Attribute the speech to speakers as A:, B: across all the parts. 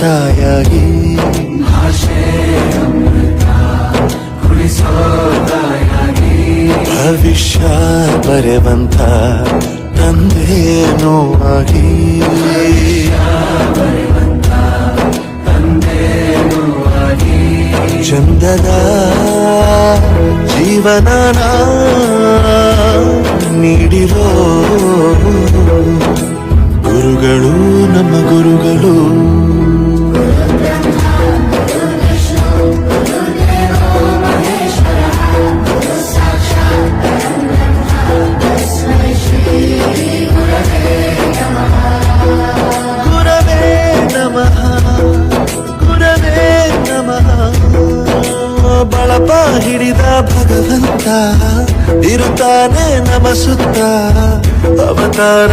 A: ತಾಯಾಗಿ ಭವಿಷ್ಯ ಬರೆವಂತ ತಂದೇನೋ ಆಗಿ. ಚಂದದ ಜೀವನನ ನೀಡಿರೋ ಗುರುಗಳು ನಮ್ಮ ಗುರುಗಳು. ಹಿಡಿದ ಭಗವಂತ ಇರುತ್ತಾನೆ ನಮ ಸುತ್ತ ಅವತಾರ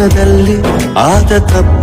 A: ಇತಿಹಾಸದಲ್ಲಿ ಆದ ತಪ್ಪು